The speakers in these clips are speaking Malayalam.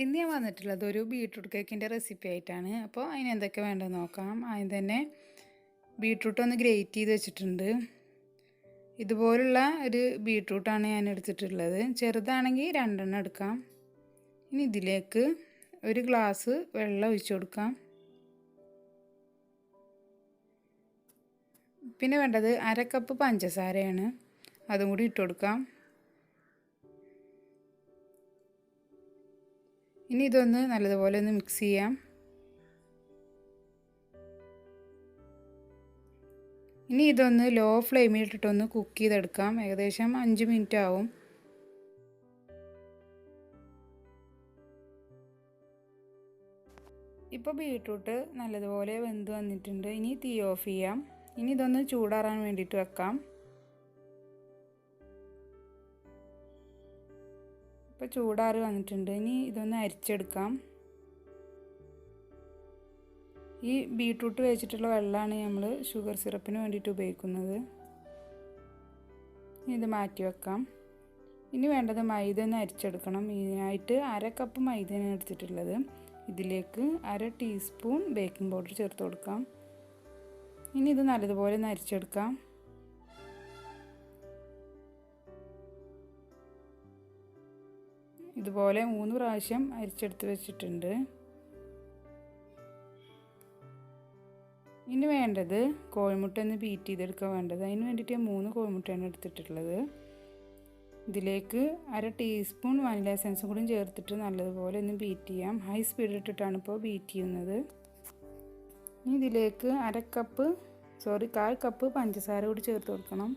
ഇന്ന് ഞാൻ വന്നിട്ടുള്ളത് ഒരു ബീട്രൂട്ട് കേക്കിന്റെ റെസിപ്പി ആയിട്ടാണ്. അപ്പോൾ അതിന് എന്തൊക്കെ വേണ്ടതെന്ന് നോക്കാം. ആദ്യം തന്നെ ബീട്രൂട്ട് ഒന്ന് ഗ്രേറ്റ് ചെയ്ത് വെച്ചിട്ടുണ്ട്. ഇതുപോലുള്ള ഒരു ബീട്രൂട്ടാണ് ഞാൻ എടുത്തിട്ടുള്ളത്. ചെറുതാണെങ്കിൽ രണ്ടെണ്ണം എടുക്കാം. ഇനി ഇതിലേക്ക് ഒരു ഗ്ലാസ് വെള്ളം ഒഴിച്ചു കൊടുക്കാം. പിന്നെ വേണ്ടത് അര കപ്പ് പഞ്ചസാരയാണ്. അതും കൂടി ഇട്ട് കൊടുക്കാം. ഇനി ഇതൊന്ന് നല്ലതുപോലെ ഒന്ന് മിക്സ് ചെയ്യാം. ഇനി ഇതൊന്ന് ലോ ഫ്ലെയിമിൽ ഇട്ടിട്ടൊന്ന് കുക്ക് ചെയ്തെടുക്കാം. ഏകദേശം അഞ്ച് മിനിറ്റ് ആവും. ഇപ്പോൾ ബീട്രൂട്ട് നല്ലതുപോലെ വെന്ത് വന്നിട്ടുണ്ട്. ഇനി തീ ഓഫ് ചെയ്യാം. ഇനി ഇതൊന്ന് ചൂടാറാൻ വേണ്ടിയിട്ട് വെക്കാം. ഇപ്പോൾ ചൂടാറി വന്നിട്ടുണ്ട്. ഇനി ഇതൊന്ന് അരിച്ചെടുക്കാം. ഈ ബീട്രൂട്ട് വെച്ചിട്ടുള്ള വെള്ളമാണ് നമ്മൾ ഷുഗർ സിറപ്പിന് വേണ്ടിയിട്ട് ഉപയോഗിക്കുന്നത്. ഇത് മാറ്റി വെക്കാം. ഇനി വേണ്ടത് മൈദ ഒന്ന് അരിച്ചെടുക്കണം. ഇതിനായിട്ട് അര കപ്പ് മൈദയാണ് എടുത്തിട്ടുള്ളത്. ഇതിലേക്ക് അര ടീസ്പൂൺ ബേക്കിംഗ് പൗഡർ ചേർത്ത് കൊടുക്കാം. ഇനി ഇത് നല്ലതുപോലെ ഒന്ന് അരിച്ചെടുക്കാം. ഇതുപോലെ മൂന്ന് പ്രാവശ്യം അരിച്ചെടുത്ത് വെച്ചിട്ടുണ്ട്. ഇനി വേണ്ടത് കോഴിമുട്ട ഒന്ന് ബീറ്റ് ചെയ്തെടുക്കാൻ വേണ്ടത്. അതിന് വേണ്ടിയിട്ട് മൂന്ന് കോഴിമുട്ടയാണ് എടുത്തിട്ടുള്ളത്. ഇതിലേക്ക് അര ടീസ്പൂൺ വനില എസൻസും കൂടി ചേർത്തിട്ട് നല്ലതുപോലെ ഒന്ന് ബീറ്റ് ചെയ്യാം. ഹൈ സ്പീഡിൽ ഇട്ടിട്ടാണ് ഇപ്പോൾ ബീറ്റ് ചെയ്യുന്നത്. ഇനി ഇതിലേക്ക് അര കപ്പ് സോറി കാൽ കപ്പ് പഞ്ചസാര കൂടി ചേർത്ത് കൊടുക്കണം.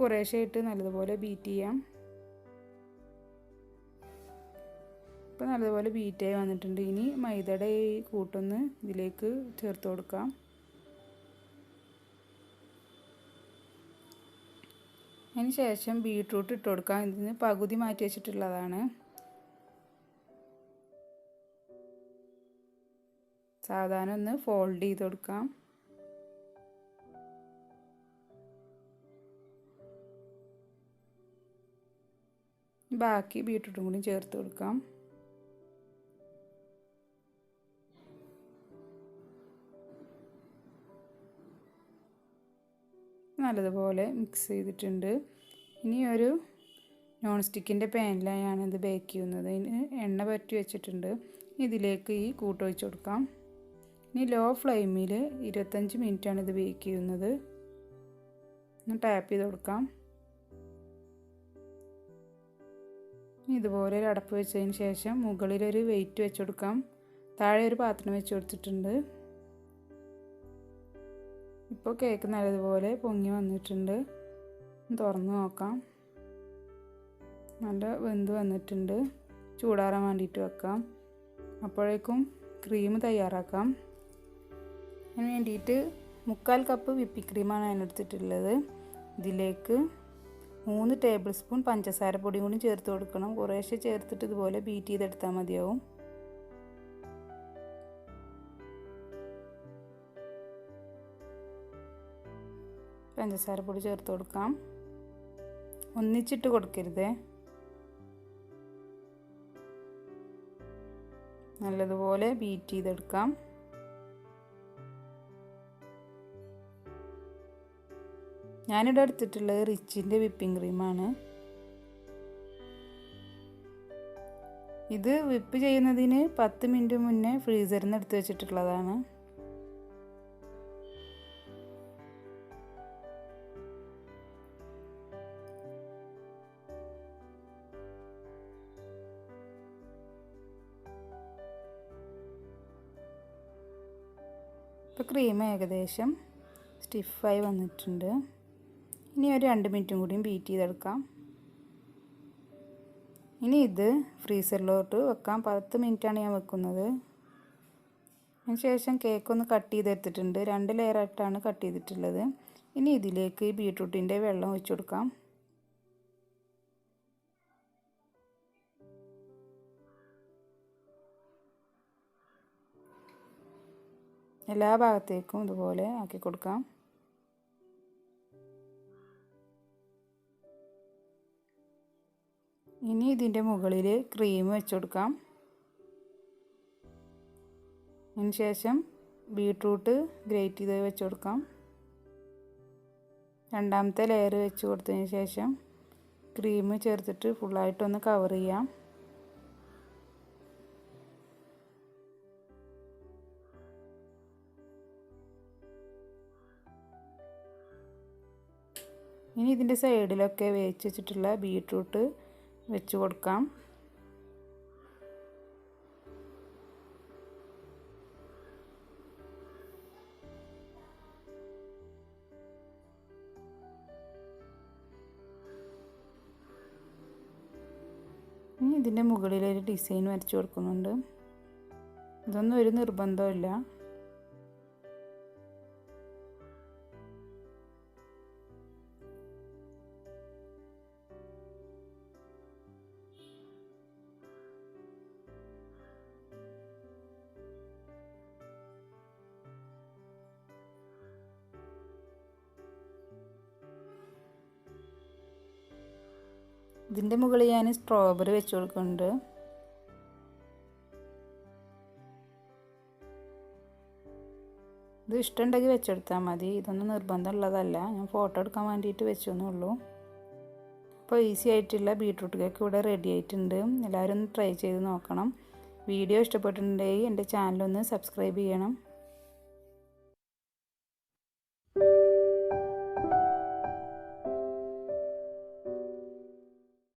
കുറേശ്ശായിട്ട് നല്ലതുപോലെ ബീറ്റ് ചെയ്യാം. ഇപ്പോൾ നല്ലതുപോലെ ബീറ്റായി വന്നിട്ടുണ്ട്. ഇനി മൈദയുടെ ഈ കൂട്ടൊന്ന് ഇതിലേക്ക് ചേർത്ത് കൊടുക്കാം. അതിന് ശേഷം ബീട്രൂട്ട് ഇട്ട് കൊടുക്കാം. ഇതിന് പകുതി മാറ്റി വെച്ചിട്ടുള്ളതാണ്. സാധാരണ ഒന്ന് ഫോൾഡ് ചെയ്ത് കൊടുക്കാം. ബാക്കി ബീട്രൂട്ടും കൂടി ചേർത്ത് കൊടുക്കാം. നല്ലതുപോലെ മിക്സ് ചെയ്തിട്ടുണ്ട്. ഇനി ഒരു നോൺ സ്റ്റിക്കിന്റെ പാനിലാണ് ഇത് ബേക്ക് ചെയ്യുന്നത്. ഇതിന് എണ്ണ പറ്റി വെച്ചിട്ടുണ്ട്. ഇതിലേക്ക് ഈ കൂട്ടൊഴിച്ച് കൊടുക്കാം. ഇനി ലോ ഫ്ലെയിമിൽ ഇരുപത്തഞ്ച് മിനിറ്റാണ് ഇത് ബേക്ക് ചെയ്യുന്നത്. ഒന്ന് ടാപ്പ് ചെയ്ത് കൊടുക്കാം. ഇതുപോലെ ഒരു അടപ്പ് വെച്ചതിന് ശേഷം മുകളിലൊരു വെയിറ്റ് വെച്ച് കൊടുക്കാം. താഴെ ഒരു പാത്രം വെച്ച് കൊടുത്തിട്ടുണ്ട്. ഇപ്പോൾ കേക്ക് നല്ലതുപോലെ പൊങ്ങി വന്നിട്ടുണ്ട്. തുറന്ന് നോക്കാം. നല്ല വെന്ത് വന്നിട്ടുണ്ട്. ചൂടാറാൻ വേണ്ടിയിട്ട് വെക്കാം. അപ്പോഴേക്കും ക്രീം തയ്യാറാക്കാം. അതിന് വേണ്ടിയിട്ട് മുക്കാൽ കപ്പ് വിപ്പി ക്രീമാണ് അതിനെടുത്തിട്ടുള്ളത്. ഇതിലേക്ക് മൂന്ന് ടേബിൾ സ്പൂൺ പഞ്ചസാര പൊടിയും കൂടി ചേർത്ത് കൊടുക്കണം. കുറേശ്ശെ ചേർത്തിട്ട് ഇതുപോലെ ബീറ്റ് ചെയ്തെടുത്താൽ മതിയാവും. പഞ്ചസാര പൊടി ചേർത്ത് കൊടുക്കാം. ഒന്നിച്ചിട്ട് കൊടുക്കരുത്. നല്ലതുപോലെ ബീറ്റ് ചെയ്തെടുക്കാം. ഞാനിവിടെ എടുത്തിട്ടുള്ളത് റിച്ചിന്റെ വിപ്പിംഗ് ക്രീമാണ്. ഇത് വിപ്പ് ചെയ്യുന്നതിന് പത്ത് മിനിറ്റ് മുന്നേ ഫ്രീസറിൽ നിന്ന് എടുത്ത് വെച്ചിട്ടുള്ളതാണ്. ഇപ്പോൾ ക്രീം ഏകദേശം സ്റ്റിഫായി വന്നിട്ടുണ്ട്. ഇനി ഒരു രണ്ട് മിനിറ്റും കൂടിയും ബീറ്റ് ചെയ്തെടുക്കാം. ഇനി ഇത് ഫ്രീസറിലോട്ട് വെക്കാം. പത്ത് മിനിറ്റാണ് ഞാൻ വെക്കുന്നത്. അതിനുശേഷം കേക്കൊന്ന് കട്ട് ചെയ്തെടുത്തിട്ടുണ്ട്. രണ്ട് ലെയറായിട്ടാണ് കട്ട് ചെയ്തിട്ടുള്ളത്. ഇനി ഇതിലേക്ക് ബീട്രൂട്ടിന്റെ വെള്ളം ഒഴിച്ചു കൊടുക്കാം. എല്ലാ ഭാഗത്തേക്കും ഇതുപോലെ ആക്കി കൊടുക്കാം. ഇനി ഇതിന്റെ മുകളിൽ ക്രീം വെച്ച് കൊടുക്കാം. അതിന് ശേഷം ബീട്രൂട്ട് ഗ്രേറ്റ് ചെയ്ത് വെച്ച് കൊടുക്കാം. രണ്ടാമത്തെ ലെയർ വെച്ച് കൊടുത്തതിന് ശേഷം ക്രീം ചേർത്തിട്ട് ഫുള്ളായിട്ടൊന്ന് കവർ ചെയ്യാം. ഇനി ഇതിന്റെ സൈഡിലൊക്കെ വേവിച്ച് വെച്ചിട്ടുള്ള ബീട്രൂട്ട് വെച്ച് കൊടുക്കാം. ഇതിന്റെ മുകളിലൊരു ഡിസൈൻ വരച്ചു കൊടുക്കുന്നുണ്ട്. ഇതൊന്നും ഒരു നിർബന്ധമില്ല ഇതിന്റെ മുകളിൽ ഞാൻ സ്ട്രോബെറി വെച്ച് കൊടുക്കുന്നുണ്ട്. ഇത് ഇഷ്ടമുണ്ടെങ്കിൽ വെച്ചെടുത്താൽ മതി. ഇതൊന്നും നിർബന്ധമുള്ളതല്ല ഞാൻ ഫോട്ടോ എടുക്കാൻ വേണ്ടിയിട്ട് വെച്ചൊന്നുള്ളൂ അപ്പോൾ ഈസി ആയിട്ടുള്ള ബീട്രൂട്ട് കേക്ക് ഇവിടെ റെഡി ആയിട്ടുണ്ട്. എല്ലാവരും ഒന്ന് ട്രൈ ചെയ്ത് നോക്കണം. വീഡിയോ ഇഷ്ടപ്പെട്ടിട്ടുണ്ടെങ്കിൽ എന്റെ ചാനലൊന്ന് സബ്സ്ക്രൈബ് ചെയ്യണം.